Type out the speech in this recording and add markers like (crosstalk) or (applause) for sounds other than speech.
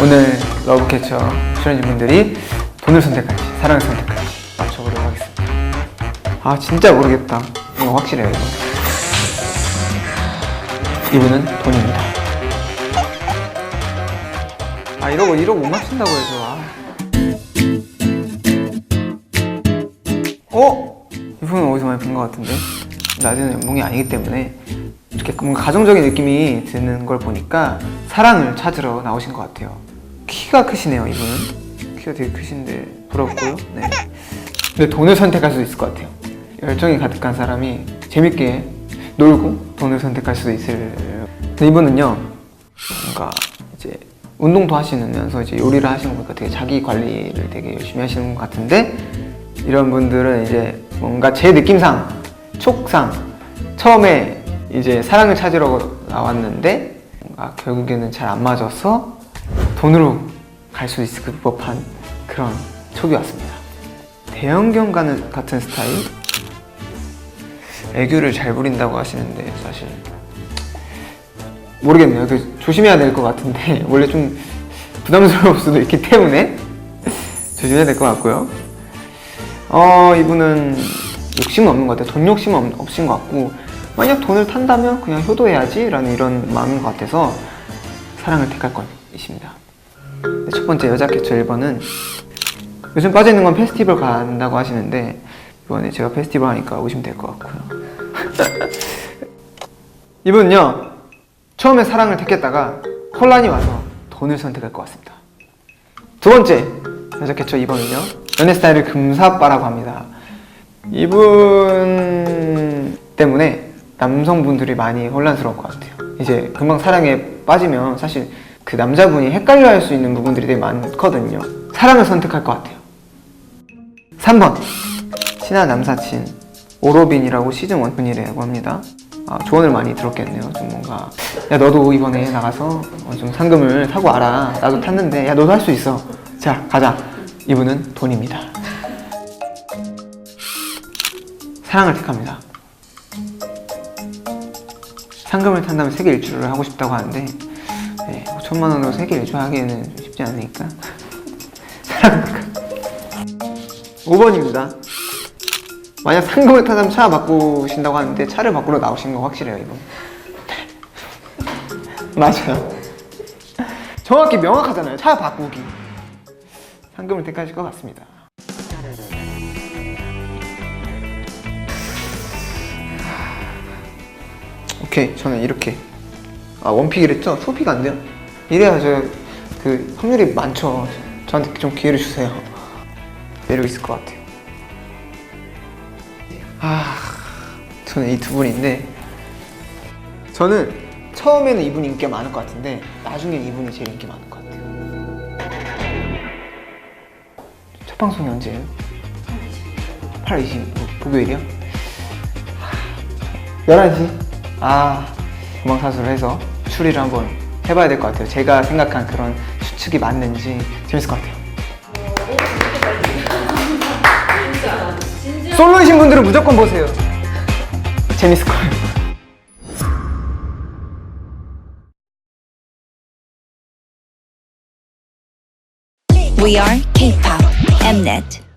오늘 러브캐쳐 출연진분들이 돈을 선택할지 사랑을 선택할지 맞춰보도록 하겠습니다. 아 진짜 모르겠다. 이거 확실해요 이거. 이분은 돈입니다. 아 이러고 이러고 못 맞춘다고 해서. 아. 어? 이분은 어디서 많이 본 것 같은데 낮은 연봉이 아니기 때문에 이렇게 뭔가 가정적인 느낌이 드는 걸 보니까 사랑을 찾으러 나오신 것 같아요. 키가 크시네요 이분은. 키가 되게 크신데 부럽고요. 네. 근데 돈을 선택할 수도 있을 것 같아요. 열정이 가득한 사람이 재밌게 놀고 돈을 선택할 수도 있을. 근데 이분은요 뭔가 이제 운동도 하시면서 이제 요리를 하시는 거 보니까 되게 자기 관리를 되게 열심히 하시는 것 같은데 이런 분들은 이제 뭔가 제 느낌상 촉상 처음에 이제 사랑을 찾으러 나왔는데 뭔가 결국에는 잘 안 맞아서 돈으로 갈 수 있을 법한 그런 촉이 왔습니다. 대형견 같은 스타일? 애교를 잘 부린다고 하시는데 사실 모르겠네요. 그 조심해야 될 것 같은데 (laughs) 원래 좀 부담스러울 수도 있기 때문에 (laughs) 조심해야 될 것 같고요. 어 이분은 욕심은 없는 것 같아요. 돈 욕심은 없- 없인 것 같고 만약 돈을 탄다면 그냥 효도해야지라는 이런 마음인 것 같아서 사랑을 택할 것이십니다. 네, 첫 번째 여자 캐쳐 1번은 요즘 빠져 있는 건 페스티벌 간다고 하시는데 이번에 제가 페스티벌 하니까 오시면 될것 같고요. (laughs) 이분은요 처음에 사랑을 택했다가 혼란이 와서 돈을 선택할 것 같습니다. 두 번째 여자 캐쳐 2번은요 연애 스타일을 금사빠라고 합니다. 이분 때문에 남성분들이 많이 혼란스러울 것 같아요. 이제 금방 사랑에 빠지면 사실 그 남자분이 헷갈려 할 수 있는 부분들이 되게 많거든요. 사랑을 선택할 것 같아요. 3번 친한 남사친 오로빈이라고 시즌 1 분이라고 합니다. 아, 조언을 많이 들었겠네요. 좀 뭔가 야 너도 이번에 나가서 어, 좀 상금을 타고 와라. 나도 탔는데 야 너도 할 수 있어. 자 가자. 이분은 돈입니다. 사랑을 택합니다. 상금을 탄다면 세계 일주를 하고 싶다고 하는데 네, 5 천만 원으로 세계 일주 하기에는 좀 쉽지 않으니까 택합니다. 5번입니다. 만약 상금을 타다면 차 바꾸신다고 하는데 차를 바꾸러 나오신 거 확실해요 이거. (laughs) 맞아요. 정확히 명확하잖아요. 차 바꾸기. 상금을 택하실 것 같습니다. 오케이 저는 이렇게 아 원픽이랬죠? 투픽 안 돼요? 이래야 저그 확률이 많죠 저한테 좀 기회를 주세요 매력 있을 것 같아요 아 저는 이 두 분인데 저는 처음에는 이분이 인기가 많을 것 같은데 나중엔 이분이 제일 인기 많을 것 같아요 첫 방송이 언제예요? 8월 20일 목요일이요? 11시? 아, 구멍사수를 해서 추리를 한번 해봐야 될 것 같아요. 제가 생각한 그런 추측이 맞는지 재밌을 것 같아요. 솔로이신 분들은 무조건 보세요. 재밌을 거예요. We are K-pop Mnet.